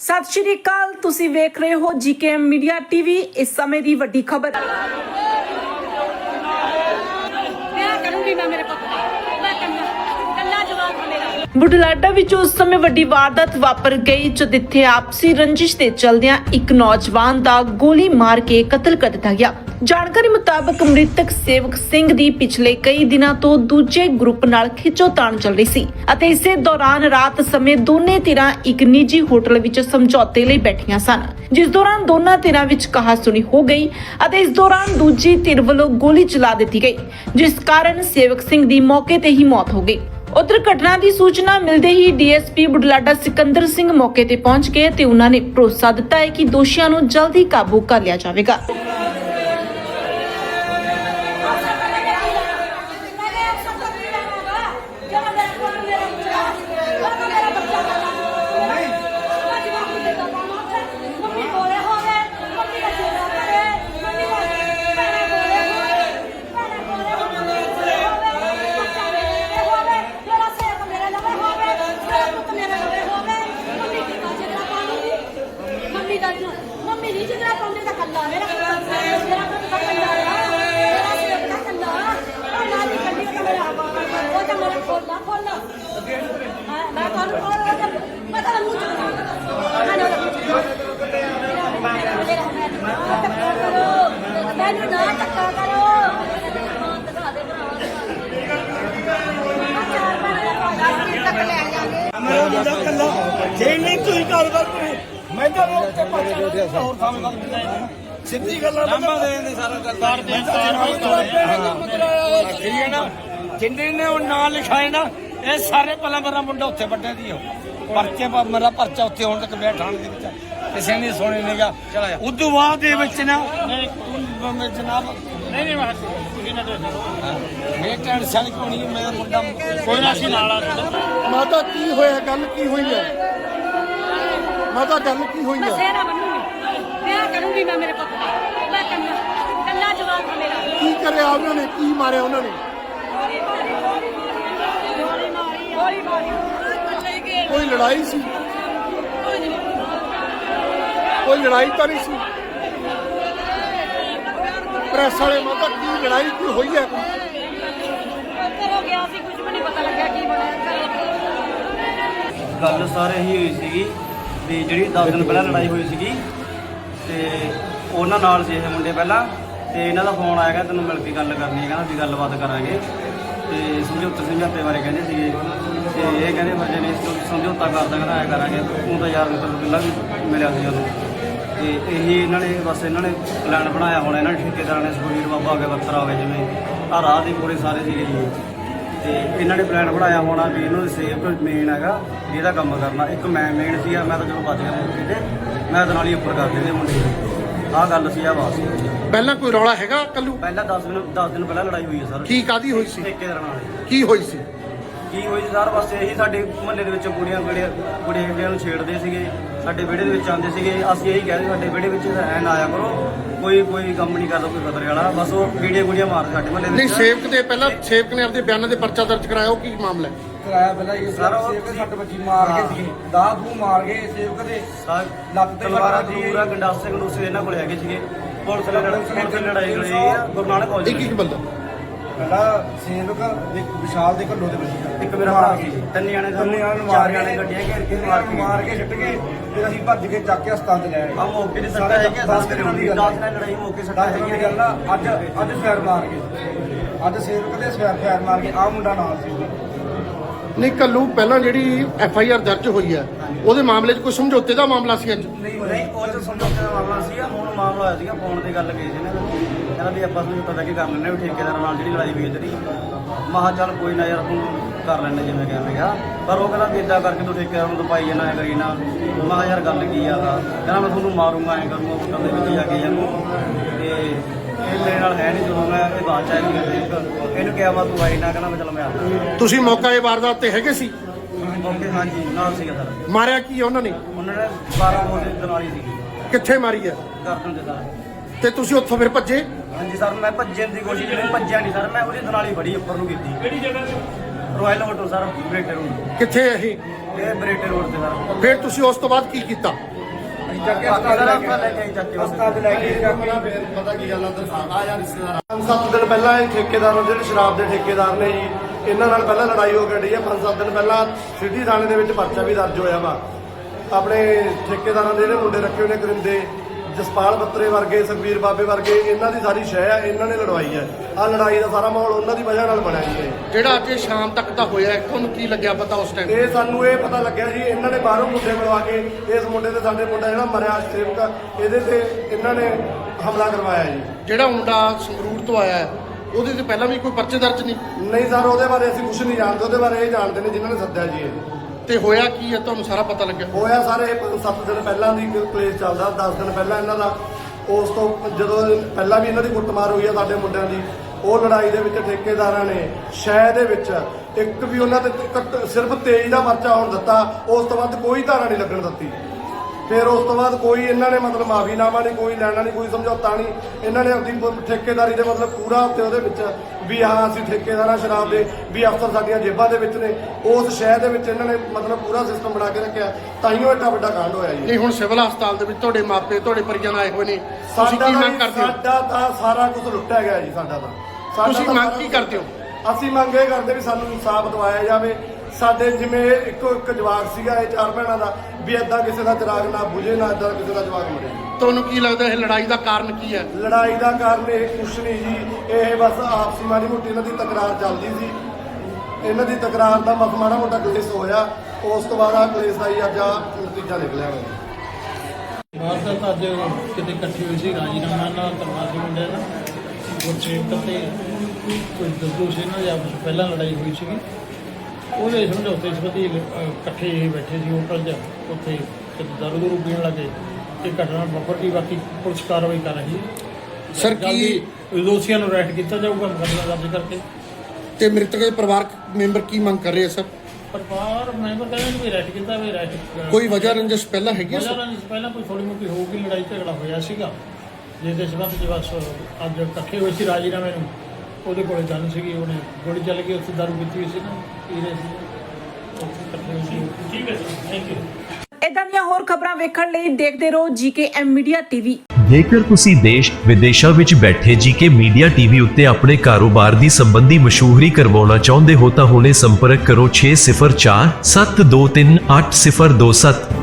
ਸਤਿ ਸ਼੍ਰੀ ਅਕਾਲ ਤੁਸੀਂ ਵੇਖ ਰਹੇ ਹੋ ਜੀਕੇਐਮ ਮੀਡੀਆ ਟੀਵੀ। ਇਸ ਸਮੇਂ ਦੀ ਵੱਡੀ ਖਬਰ। ਬੁਢਲਾਡਾ ਵਿੱਚ ਉਸ ਸਮੇਂ ਵੱਡੀ ਵਾਰਦਾਤ ਵਾਪਰ ਗਈ ਜਦ ਇੱਥੇ ਆਪਸੀ ਰੰਜਿਸ਼ ਦੇ ਚਲਦਿਆਂ ਇੱਕ ਨੌਜਵਾਨ ਦਾ ਗੋਲੀ ਮਾਰ ਕੇ ਕਤਲ ਕਰ ਦਿੱਤਾ ਗਿਆ। ਜਾਣਕਾਰੀ ਮੁਤਾਬਕ ਮ੍ਰਿਤਕ ਸੇਵਕ ਸਿੰਘ ਦੀ ਪਿਛਲੇ ਕਈ ਦਿਨਾਂ ਤੋਂ ਦੂਜੇ ਗਰੁੱਪ ਨਾਲ ਖਿੱਚੋਤਾਣ ਚੱਲ ਰਹੀ ਸੀ ਅਤੇ ਇਸੇ ਦੌਰਾਨ ਰਾਤ ਸਮੇਂ ਦੋਨੇ ਧਿਰਾਂ ਇੱਕ ਨਿੱਜੀ ਹੋਟਲ ਵਿੱਚ ਸਮਝੌਤੇ ਲਈ ਬੈਠੀਆਂ ਸਨ, ਜਿਸ ਦੌਰਾਨ ਦੋਨਾਂ ਧਿਰਾਂ ਵਿੱਚ ਕਹਾਸੁਣੀ ਹੋ ਗਈ ਅਤੇ ਇਸ ਦੌਰਾਨ ਦੂਜੀ ਧਿਰ ਵੱਲੋਂ ਗੋਲੀ ਚਲਾ ਦਿੱਤੀ ਗਈ, ਜਿਸ ਕਾਰਨ ਸੇਵਕ ਸਿੰਘ ਦੀ ਮੌਕੇ ਤੇ ਹੀ ਮੌਤ ਹੋ ਗਈ। ਉਧਰ ਘਟਨਾ ਦੀ ਸੂਚਨਾ ਮਿਲਦੇ ਹੀ ਡੀਐਸਪੀ ਬੁਢਲਾਡਾ ਸਿਕੰਦਰ ਸਿੰਘ ਮੌਕੇ ਤੇ ਪਹੁੰਚ ਗਏ ਤੇ ਉਹਨਾਂ ਨੇ ਭਰੋਸਾ ਦਿੱਤਾ ਹੈ ਕਿ ਦੋਸ਼ੀਆਂ ਨੂੰ ਜਲਦੀ ਕਾਬੂ ਕਰ ਲਿਆ ਜਾਵੇਗਾ। ਮੈਨੂੰ ਨਾ ਧੱਕਾ ਕਰੋ। ਦਿਖਾ ਦੇ ਮੇਰਾ ਮੁੰਡਾ ਕੱਲਾ। ਜੇ ਨਹੀਂ ਤੁਸੀਂ ਕਾਰੋਬਾਰ ਕਰੇ ਮੈਂ ਤਾਂ ਉਹ ਤੇ ਪੱਛਾ ਹੋਰ ਸਮਝਦਾ ਸਿੱਧੀ ਗੱਲ ਆ ਨੰਬਰ ਦੇ ਦਿੰਦੇ। ਸਾਰਾ ਗੱਲਦਾਰ ਦੇ ਨਾ। ਜਿੰਨੇ ਨੇ ਉਹ ਨਾਂ ਲਿਖਾਏ ਨਾ ਇਹ ਸਾਰੇ ਪਹਿਲਾਂ ਮੇਰਾ ਮੁੰਡਾ ਉੱਥੇ ਵੱਡੇ ਦੀ ਹੋ ਪਰਚੇ ਪਰ ਮੇਰਾ ਪਰਚਾ ਉੱਥੇ ਹੁਣ ਤੱਕ ਬੈਠਾਣ ਦੇ ਵਿੱਚ ਕਿਸੇ ਨੇ ਸੁਣੀ ਨਹੀਂਗਾ ਉਦੋਂ ਬਾਅਦ ਦੇ ਵਿੱਚ ਨਾ ਮੈਂ ਜਨਾਬ ਨਹੀਂ ਨਹੀਂ ਮੈਂ ਤੁਸੀਂ ਨਾ ਮੈਂ ਟੈਨਸ਼ਨ ਕੋਈ ਨਹੀਂ ਮੇਰਾ ਮੁੰਡਾ ਕੋਈ ਨਾ ਸੀ ਨਾਲ ਆ ਮਾਤਾ ਕੀ ਹੋਇਆ? ਗੱਲ ਕੀ ਹੋਈ ਹੈ ਮਾਤਾ ਗੱਲ ਕੀ ਹੋਈ ਹੈ ਸੇਰਾ ਬਣੂਗੀ। ਵਿਆਹ ਕਰੂੰਗੀ ਮੈਂ ਮੇਰੇ ਪੁੱਤ ਦਾ। ਮੈਂ ਕੰਨਾ ਕੰਨਾ ਜਵਾਨ ਹੈ ਮੇਰਾ। ਕੀ ਕਰਿਆ ਉਹਨਾਂ ਨੇ? ਕੀ ਮਾਰਿਆ ਉਹਨਾਂ ਨੇ? ਗੋਲੀ ਮਾਰੀ ਗੋਲੀ ਮਾਰੀ ਗੋਲੀ ਮਾਰੀ ਗੋਲੀ ਮਾਰੀ। ਲੈ ਗਏ ਕੋਈ ਲੜਾਈ ਸੀ? ਕੋਈ ਲੜਾਈ ਤਾਂ ਨਹੀਂ ਸੀ? ਪ੍ਰੈਸ ਵਾਲੇ ਮਾਤਾ ਕੀ ਲੜਾਈ ਕੀ ਹੋਈ ਹੈ ਕਰੋ ਗਿਆ ਸੀ ਕੁਝ ਵੀ ਨਹੀਂ ਪਤਾ ਲੱਗਿਆ ਕੀ ਬਣਿਆ। ਘਰੇ। ਗੱਲ ਸਾਰੇ ਹੀ ਹੋਈ ਸੀਗੀ। ਵੀ ਜਿਹੜੀ 10 ਦਿਨ ਪਹਿਲਾਂ ਲੜਾਈ ਹੋਈ ਸੀਗੀ ਤੇ ਉਹਨਾਂ ਨਾਲ ਸੀ ਇਹ ਮੁੰਡੇ ਪਹਿਲਾਂ ਤੇ ਇਹਨਾਂ ਦਾ ਫੋਨ ਆਇਆ ਕਿ ਤੈਨੂੰ ਮਿਲ ਕੇ ਗੱਲ ਕਰਨੀ ਹੈ, ਕਹਿੰਦਾ ਵੀ ਗੱਲਬਾਤ ਕਰਾਂਗੇ। ਤੇ ਸਮਝੌਤੇ ਸਮਝੌਤੇ ਬਾਰੇ ਕਹਿੰਦੇ ਸੀਗੇ। ਤੇ ਇਹ ਕਹਿੰਦੇ ਮਰਜੇ ਨੇ ਸਮਝੌਤਾ ਕਰਦਾ ਕਹਿੰਦਾ ਐ ਕਰਾਂਗੇ, ਤੂੰ ਤਾਂ ਯਾਰ ਮੈਨੂੰ ਪਹਿਲਾਂ ਵੀ ਮਿਲਿਆ ਸੀ ਉਦੋਂ ਤੇ ਇਹੀ ਇਹਨਾਂ ਨੇ ਬਸ ਇਹਨਾਂ ਨੇ ਪਲਾਨ ਬਣਾਇਆ ਹੋਣਾ, ਇਹਨਾਂ ਨੇ ਠੇਕੇਦਾਰਾਂ ਨੇ ਸੁਖਬੀਰ ਬਾਬਾ ਹੋ ਗਿਆ ਬੱਤਰਾ ਹੋ ਗਿਆ ਜਿਵੇਂ ਆ ਰਾਹ ਦੀ ਪੂਰੇ ਸਾਰੇ ਸੀਗੇ ਜੀ। ਤੇ ਇਹਨਾਂ ਨੇ ਪਲਾਨ ਬਣਾਇਆ ਹੋਣਾ ਵੀ ਇਹਨੂੰ ਸੇਵ ਮੇਨ ਹੈਗਾ ਵੀ ਇਹਦਾ ਕੰਮ ਕਰਨਾ। ਇੱਕ ਮੈਂ ਮੇਨ ਸੀਗਾ ਮੈਂ ਤਾਂ ਚਲੋ ਬਚ ਗਿਆ ਮੌਕੇ ਤੇ। ਮੈਂ ਤਾਂ ਨਾਲ ਹੀ ਉੱਪਰ ਕਰ ਦਿੰਦੇ ਮੁੰਡੇ। ਆਹ ਗੱਲ ਸੀ ਆ ਬਾਸ ਪਹਿਲਾਂ ਕੋਈ ਰੌਲਾ ਹੈਗਾ ਕੱਲੂ? ਪਹਿਲਾਂ 10 ਦਿਨ 10 ਦਿਨ ਪਹਿਲਾਂ ਲੜਾਈ ਹੋਈ ਹੈ ਸਰ। ਕੀ ਕਾਦੀ ਹੋਈ ਸੀ? ਠੇਕੇਦਾਰਾਂ ਨਾਲ। ਕੀ ਹੋਈ ਸੀ? ਕੀ ਹੋਈ ਸੀ? ਸਰ ਬਸ ਇਹੀ ਸਾਡੇ ਮੁਹੱਲੇ ਦੇ ਵਿੱਚ ਕੁੜੀਆਂ ਕੁੜੀਆਂ ਕੁੜੀਆਂ ਜਿਹੜੀਆਂ ਨੂੰ ਛੇੜਦੇ ਸੀਗੇ ਸਾਡੇ ਵਿਹੜੇ ਦੇ ਵਿੱਚ ਆਉਂਦੇ ਸੀਗੇ। ਅਸੀਂ ਇਹੀ ਕਹਿੰਦੇ ਸਾਡੇ ਵਿਹੜੇ ਵਿੱਚ ਐ ਨਾ ਆਇਆ ਕਰੋ। ਕੋਈ ਕੋਈ ਕੰਮ ਨਹੀਂ ਕਰਦਾ ਕੋਈ ਖਤਰੇ ਵਾਲਾ। ਬਸ ਉਹ ਵੀਡੀਓ ਕੁੜੀਆਂ ਮਾਰਦੇ ਸਾਡੇ ਮੁਹੱਲੇ ਦੇ ਨਹੀਂ ਵਿੱਚ ਸੇਵਕ ਦੇ ਪਹਿਲਾਂ ਸੇਵਕ ਨੇ ਆਪਦੇ ਬਿਆਨਾਂ ਦੇ ਪਰਚਾ ਦਰਜ ਕਰਾਇਆ ਉਹ ਕੀ ਮਾਮਲਾ ਹੈ? ਕਰਾਇਆ ਪਹਿਲਾਂ ਇਹ ਸਾਰਾ ਉਹ ਸੇਵਕ ਸੱਟ ਬੱਜੀ ਮਾਰ ਕੇ ਸੀਗੇ। ਦਾਹ ਦੂ ਮਾਰ ਕੇ ਸੇਵਕ ਦੇ ਲੱਤ ਤੇ ਤਲਵਾਰਾਂ ਫਟਾ ਦੂਰਾ। ਗੰਡਾਸ ਨੂੰ ਇਹਨਾਂ ਕੋਲ ਹੈਗੇ ਸੀਗੇ। ਪੁਲਿਸ ਨੇ ਲੜਾਈ ਪੁਲਿਸ ਨੇ ਲੜਾਈ ਲੜੀ ਆ। ਗੁਰੂ ਨਾਨਕ ਕਾਲਜ ਇੱਕ ਇੱਕ ਬੰਦਾ। ਪਹਿਲਾਂ ਸੇਵਕ ਇੱਕ ਵਿਸ਼ਾਲ ਦੇ ਘੱਲੋ ਦੇ ਬੱਜੀ ਇੱਕ ਮੇਰਾ ਭਰਾ ਸੀ ਤਿੰਨ ਜਾਣੇ ਥੱਲੇ ਵਾਲ ਨੂੰ ਚਾਰ ਮਾਰ ਜਾਣੇ ਕੇ। ਗੱਡੀਆਂ ਘੇਰ ਕੇ ਮਾਰ ਮਾਰ ਕੇ ਕੇ। ਮਾਰ ਕੇ ਛੱਡ ਕੇ ਫਿਰ ਅਸੀਂ ਭੱਜ ਕੇ ਚੱਕ ਕੇ ਹਸਪਤਾਲ ਚ ਲੈ ਆਏ। ਆ ਮੌਕੇ ਤੇ ਸੱਟਾ ਹੈਗੇ ਦਸ ਦਿਨ ਹੋਣੀ ਦਸ ਦਿਨ ਲੜਾਈ ਮੌਕੇ ਸੱਟਾ ਦਸ ਦਿਨ ਦੀ ਹੈਗੀ ਗੱਲ ਆ ਅੱਜ ਅੱਜ ਫੈਰ ਮਾਰ ਕੇ। ਅੱਜ ਸੇਵਕ ਦੇ ਸਵੈਰ ਫੈਰ ਮਾਰ ਕੇ ਆ ਮੁੰਡਾ ਨਾਲ ਸੀ। ਨਹੀਂ ਕੱਲੂ ਪਹਿਲਾਂ ਜਿਹੜੀ ਐਫ ਆਈ ਆਰ ਦਰਜ ਹੋਈ ਹੈ ਉਹਦੇ ਮਾਮਲੇ 'ਚ ਕੋਈ ਸਮਝੌਤੇ ਦਾ ਮਾਮਲਾ ਸੀ ਅੱਜ? ਨਹੀਂ ਨਹੀਂ ਉਹ ਚ ਸਮਝੌਤੇ ਦਾ ਮਾਮਲਾ ਸੀ। ਹੁਣ ਮਾਮਲਾ ਹੋਇਆ ਸੀਗਾ ਫੋਨ ਤੇ ਗੱਲ ਕੀਤੀ ਸੀ ਨਾ। ਕਹਿੰਦਾ ਵੀ ਆਪਾਂ ਸਮਝੌਤਾ ਬਹਿ ਕੇ ਕਰ ਲੈਣੇ ਵੀ ਠੇਕੇਦਾਰਾਂ ਨਾਲ ਜਿਹੜੀ ਲੜਾਈ ਹੋਈ ਹੈ ਤੇਰੀ ਮਹਾ ਚੱਲ ਕੋਈ ਨਾ ਯਾਰ ਤੂੰ ਕਰ ਲੈਣੇ ਜਿਵੇਂ ਕਿਵੇਂ ਗਿਆ ਪਰ ਉਹ ਕਹਿੰਦਾ ਵੀ ਏਦਾਂ ਕਰਕੇ ਤੂੰ ਠੇਕੇਦਾਰ ਨੂੰ ਦਪਾਈ ਜਾਣਾ ਐ ਕਰੀ ਨਾ ਮਹਾ ਯਾਰ ਗੱਲ ਕੀ ਆ ਦਾ ਕਹਿੰਦਾ ਮੈਂ ਤੁਹਾਨੂੰ ਮਾਰੂੰਗਾ ਐ ਕਰੂੰਗਾ ਹੋਟਲ ਦੇ ਵਿੱਚ ਜਾ ਕੇ ਇਹਨੂੰ। ਤੇ ਇਹ ਮੇਰੇ ਨਾਲ ਹੈ ਨਹੀਂ ਜਦੋਂ ਮੈਂ ਇਹ ਬਾਤ ਚਾਹੀ ਕਿ ਇਹਨੂੰ ਕਿਹਾ ਵਾ ਤੂੰ ਆਈ ਨਾ ਕਹਿੰਦਾ ਮੈਂ ਚਲ ਮੈਂ ਆ। ਤੁਸੀਂ ਮੌਕਾ ਇਹ ਵਾਰਦਾਤ ਤੇ ਹੈਗੇ ਸੀ? ਓਕੇ ਹਾਂਜੀ ਨਾਲ ਸੀਗਾ ਸਰ। ਮਾਰਿਆ ਕੀ ਉਹਨਾਂ ਨੇ? ਉਹਨਾਂ ਨੇ 12 ਬੋਲ ਦੇ ਦਨਾਲੀ ਸੀਗੀ ਕਿੱਥੇ ਮਾਰੀ ਹੈ ਗਰਦਨ ਦੇ ਸਰ ਤੇ ਤੁਸੀਂ ਉੱਥੋਂ ਫਿਰ ਭੱਜੇ? ਹਾਂਜੀ ਸਰ ਮੈਂ ਭੱਜਣ ਦੀ ਕੋਸ਼ਿਸ਼ ਨਹੀਂ ਭੱਜਿਆ ਨਹੀਂ ਸਰ ਮੈਂ ਉਹਦੀ ਦਨਾਲੀ ਬੜੀ ਉੱਪਰ ਨੂੰ ਕੀਤੀ। ਕਿਹੜੀ ਜਗ੍ਹਾ ਤੇ? Royal Hotel sir Bareta road ਕਿੱਥੇ ਇਹ? ਇਹ ਬਰੇਟੇ ਰੋਡ ਤੇ ਸਰ। ਫਿਰ ਤੁਸੀਂ ਉਸ ਤੋਂ ਬਾਅਦ ਕੀ ਕੀਤਾ? ਚੱਕ ਕੇ ਹਸਪਤਾਲ ਲੈ ਕੇ ਚੱਕ ਹਸਪਤਾਲ। ਲੈ ਕੇ ਪਤਾ ਕੀ ਗੱਲ ਆ ਅੰਦਰ ਆ ਯਾਰ ਰਿਸ਼ਤੇਦਾਰ ਪੰਜ ਸੱਤ ਦਿਨ ਪਹਿਲਾਂ ਇਹ ਠੇਕੇਦਾਰ ਜਿਹੜੇ ਸ਼ਰਾਬ ਦੇ ਠੇਕੇਦਾਰ ਨੇ ਜੀ। ਇਹਨਾਂ ਨਾਲ ਪਹਿਲਾਂ ਲੜਾਈ ਹੋ ਗਈ ਹੈ ਪੰਜ ਸੱਤ ਦਿਨ ਪਹਿਲਾਂ ਸਿੱਧੀ ਥਾਣੇ ਦੇ ਵਿੱਚ ਪਰਚਾ ਵੀ ਦਰਜ ਹੋਇਆ ਵਾ। ਆਪਣੇ ਠੇਕੇਦਾਰਾਂ ਦੇ ਜਿਹੜੇ ਮੁੰਡੇ ਰੱਖੇ ਹੋਏ ਨੇ ਕਰਿੰਦੇ ਜਸਪਾਲ ਬੱਤਰੇ ਵਰਗੇ ਸੁਖਵੀਰ ਬਾਬੇ ਵਰਗੇ ਇਹਨਾਂ ਦੀ ਸਾਰੀ ਸ਼ੈ ਆ ਇਹਨਾਂ ਨੇ ਲੜਵਾਈ ਹੈ ਆ ਲੜਾਈ ਦਾ ਸਾਰਾ ਮਾਹੌਲ ਉਹਨਾਂ ਦੀ ਵਜ੍ਹਾ ਨਾਲ ਬਣਿਆ ਜੀ ਇਹ। ਜਿਹੜਾ ਅੱਜ ਇਹ ਸ਼ਾਮ ਤੱਕ ਦਾ ਹੋਇਆ ਹੈ, ਤੁਹਾਨੂੰ ਕੀ ਲੱਗਿਆ ਪਤਾ ਉਸ ਟਾਈਮ ਇਹ ਸਾਨੂੰ ਇਹ ਪਤਾ ਲੱਗਿਆ ਜੀ ਇਹਨਾਂ ਨੇ ਬਾਹਰੋਂ ਮੁੰਡੇ ਮਿਲਵਾ ਕੇ ਇਸ ਮੁੰਡੇ ਤੇ ਸਾਡੇ ਮੁੰਡਾ ਜਿਹੜਾ ਮਰਿਆ ਸੇਵਕ ਇਹਦੇ ਤੇ ਇਹਨਾਂ ਨੇ ਹਮਲਾ ਕਰਵਾਇਆ ਜੀ। ਜਿਹੜਾ ਮੁੰਡਾ ਸੰਗਰੂਰ ਤੋਂ ਆਇਆ ਹੈ, ਉਹਦੇ ਤੇ ਪਹਿਲਾਂ ਵੀ ਕੋਈ ਪਰਚੇ ਦਰਜ ਨਹੀਂ? ਨਹੀਂ ਸਰ ਉਹਦੇ ਬਾਰੇ ਅਸੀਂ ਕੁਝ ਨਹੀਂ ਜਾਣਦੇ ਉਹਦੇ ਬਾਰੇ ਇਹ ਜਾਣਦੇ ਨੇ ਜਿਨ੍ਹਾਂ ਨੇ ਸੱਦਿਆ ਜੀ ਇਹ। ਤੇ ਹੋਇਆ ਕੀ ਹੈ ਤੁਹਾਨੂੰ ਸਾਰਾ ਪਤਾ ਲੱਗਿਆ? ਹੋਇਆ ਸਰ ਇਹ 7 ਦਿਨ ਪਹਿਲਾਂ ਦੀ ਕੇਸ ਚੱਲਦਾ 10 ਦਿਨ ਪਹਿਲਾਂ ਇਹਨਾਂ ਦਾ। ਉਸ ਤੋਂ ਜਦੋਂ ਪਹਿਲਾਂ ਵੀ ਇਹਨਾਂ ਦੀ ਕੁੱਟਮਾਰ ਹੋਈ ਆ ਸਾਡੇ ਮੁੰਡਿਆਂ ਦੀ, ਉਹ ਲੜਾਈ ਦੇ ਵਿੱਚ ਠੇਕੇਦਾਰਾਂ ਨੇ, ਸ਼ਹਿ ਦੇ ਵਿੱਚ ਇੱਕ ਵੀ ਉਹਨਾਂ ਤੇ ਘੱਟ- ਸਿਰਫ ਤੇਜ਼ ਦਾ ਪਰਚਾ ਹੋਣ ਦਿੱਤਾ, ਉਸ ਤੋਂ ਬਾਅਦ ਕੋਈ ਧਾਰਾ ਨਹੀਂ ਲੱਗਣ ਦਿੱਤੀ। ਫਿਰ ਉਸ ਤੋਂ ਬਾਅਦ ਕੋਈ ਇਹਨਾਂ ਨੇ ਮਤਲਬ ਮਾਫੀਨਾਮਾ ਨਹੀਂ ਕੋਈ ਲੈਣਾ ਨਹੀਂ ਕੋਈ ਸਮਝੌਤਾ ਨਹੀਂ। ਇਹਨਾਂ ਨੇ ਆਪਣੀ ਠੇਕੇਦਾਰੀ ਦੇ ਮਤਲਬ ਪੂਰਾ ਉੱਤੇ ਉਹਦੇ ਵਿੱਚ ਵੀ ਹਾਂ ਅਸੀਂ ਠੇਕੇਦਾਰਾਂ ਸ਼ਰਾਬ ਦੇ ਵੀ ਅਫਸਰ ਸਾਡੀਆਂ ਜੇਬਾਂ ਦੇ ਵਿੱਚ ਨੇ। ਉਸ ਸ਼ਹਿਰ ਦੇ ਵਿੱਚ ਇਹਨਾਂ ਨੇ ਮਤਲਬ ਪੂਰਾ ਸਿਸਟਮ ਬਣਾ ਕੇ ਰੱਖਿਆ। ਤਾਂ ਹੀ ਉਹ ਏਡਾ ਵੱਡਾ ਕਾਂਡ ਹੋਇਆ ਜੀ। ਨਹੀਂ ਹੁਣ ਸਿਵਲ ਹਸਪਤਾਲ ਦੇ ਵਿੱਚ ਤੁਹਾਡੇ ਮਾਪੇ ਤੁਹਾਡੇ ਪਰਿਜਨ ਆਏ ਹੋਏ ਨੇ। ਤੁਸੀਂ ਸਾਡਾ ਕੀ ਤਾਂ ਮੰਗ ਕਰਦੇ ਹੋ? ਸਾਡਾ ਤਾਂ ਸਾਰਾ ਕੁਝ ਲੁੱਟਿਆ ਗਿਆ ਜੀ ਸਾਡਾ ਤਾਂ। ਤੁਸੀਂ ਤਾਂ ਮੰਗ ਕੀ ਕਰਦੇ ਹੋ? ਅਸੀਂ ਮੰਗ ਇਹ ਕਰਦੇ ਵੀ ਸਾਨੂੰ ਇਨਸਾਫ ਦਿਵਾਇਆ ਜਾਵੇ। ਸਾਡੇ ਜਿਵੇਂ ਇੱਕੋ ਇੱਕ ਜਵਾਕ ਸੀਗਾ ਇਹ ਚਾਰ ਭੈਣਾਂ ਦਾ ਵੀ ਏਦਾਂ ਕਿਸੇ ਦਾ ਚਿਰਾਗ ਨਾ ਬੁਝੇ ਨਾ ਏਦਾਂ ਕਿਸੇ ਦਾ ਜਵਾਕ ਮਰੇ। ਤੁਹਾਨੂੰ ਕੀ ਲੱਗਦਾ ਇਹ ਲੜਾਈ ਦਾ ਕਾਰਨ ਕੀ ਹੈ? ਲੜਾਈ ਦਾ ਕਾਰਨ ਇਹ ਕੁਛ ਨਹੀਂ ਜੀ ਇਹ ਬਸ ਆਪਸੀ ਮਾੜੀ ਮੋਟੀ ਇਹਨਾਂ ਦੀ ਤਕਰਾਰ ਚੱਲਦੀ ਸੀ। ਇਹਨਾਂ ਦੀ ਤਕਰਾਰ ਦਾ ਬਸ ਮਾੜਾ ਮੋਟਾ ਕਲੇਸ਼ ਹੋਇਆ ਉਸ ਤੋਂ ਬਾਅਦ ਆ ਕਲੇਸ਼ ਹੀ ਅੱਜ ਆ ਨਤੀਜਾ ਨਿਕਲਿਆ ਵਾ ਵਾਰਦਾਤ ਅੱਜ ਕਿਤੇ ਇਕੱਠੀ ਹੋਈ ਸੀ ਰਾਜੀਨਾਮਾ ਨਾਲ ਸੀ ਮੁੰਡੇ ਦਾ ਗੁਰਸੇਵਕ ਤੇ ਕੋਈ ਦੱਦੂ ਸੀ ਨਾ ਜਾਂ ਪਹਿਲਾਂ ਲੜਾਈ ਹੋਈ ਸੀਗੀ। ਉਹਦੇ ਸਮਝੌਤੇ ਸੰਬੰਧੀ ਅਹ, ਇਕੱਠੇ ਹੀ ਬੈਠੇ ਸੀ ਹੋਟਲ 'ਚ ਉੱਥੇ ਤੇ ਦਾਰੂ ਦੂਰੂ ਪੀਣ ਲੱਗੇ ਇਹ ਘਟਨਾ ਵਾਪਰ ਗਈ ਬਾਕੀ ਪੁਲਿਸ ਕਾਰਵਾਈ ਕਰ ਰਹੀ ਹੈ। ਸਰ, ਕੀ- ਜਲਦੀ ਦੋਸ਼ੀਆਂ ਨੂੰ ਅਰੈਸਟ ਕੀਤਾ ਜਾਊਗਾ ਮੁਕੱਦਮਾ ਦਰਜ ਕਰਕੇ। ਤੇ ਮ੍ਰਿਤਕ ਦੇ ਪਰਿਵਾਰਕ ਮੈਂਬਰ ਕੀ ਮੰਗ ਕਰ ਰਹੇ ਆ ਸਰ? ਪਰਿਵਾਰ ਮੈਂਬਰ ਕਹਿੰਦੇ ਨੇ ਵੀ ਅਰੈਸਟ ਕੀਤਾ ਵੀ ਅਰੈਸਟ ਕੋਈ ਵਜ੍ਹਾ ਰੰਜਿਸ਼ ਪਹਿਲਾਂ ਹੈਗੀ ਹੈ ਸਰ? ਨਾਲ ਇਸ ਪਹਿਲਾਂ ਕੋਈ ਥੋੜੀ ਮੋਟੀ ਹੋਊਗੀ ਲੜਾਈ ਝਗੜਾ ਹੋਇਆ ਸੀਗਾ। ਜਿਹਦੇ ਸਬੰਧ ਚ ਬਸ ਅੱਜ ਇਕੱਠੇ ਹੋਏ ਸੀ ਰਾਜੀਨਾਮੇ ਨੂੰ। ਉਹਦੇ ਕੋਲੇ ਗਨ ਸੀਗੀ ਉਹਨੇ ਗੋਲੀ ਚੱਲ ਗਈ ਉੱਥੇ ਦਾਰੂ ਪੀਤੀ ਹੋਈ ਸੀ ਨਾ ਪੀ ਰਹੇ ਸੀ। ਉੱਥੇ ਇਕੱਠੇ ਹੋਏ ਸੀ ਠੀਕ ਹੈ ਜੀ ਥੈਂਕ ਯੂ ਇਦਾਂ ਦੀਆਂ ਹੋਰ ਖਬਰਾਂ ਵੇਖਣ ਲਈ ਦੇਖਦੇ ਰਹੋ ਜੀਕੇ ਐਮ ਮੀਡੀਆ ਟੀਵੀ। ਜੇਕਰ ਤੁਸੀਂ ਦੇਸ਼ ਵਿਦੇਸ਼ਾਂ ਵਿੱਚ ਬੈਠੇ ਜੀਕੇ ਮੀਡੀਆ ਟੀਵੀ ਉੱਤੇ ਆਪਣੇ ਕਾਰੋਬਾਰ ਦੀ ਸੰਬੰਧੀ ਮਸ਼ਹੂਰੀ ਕਰਵਾਉਣਾ ਚਾਹੁੰਦੇ ਹੋ ਤਾਂ ਹੁਣੇ ਸੰਪਰਕ ਕਰੋ 604 723 8027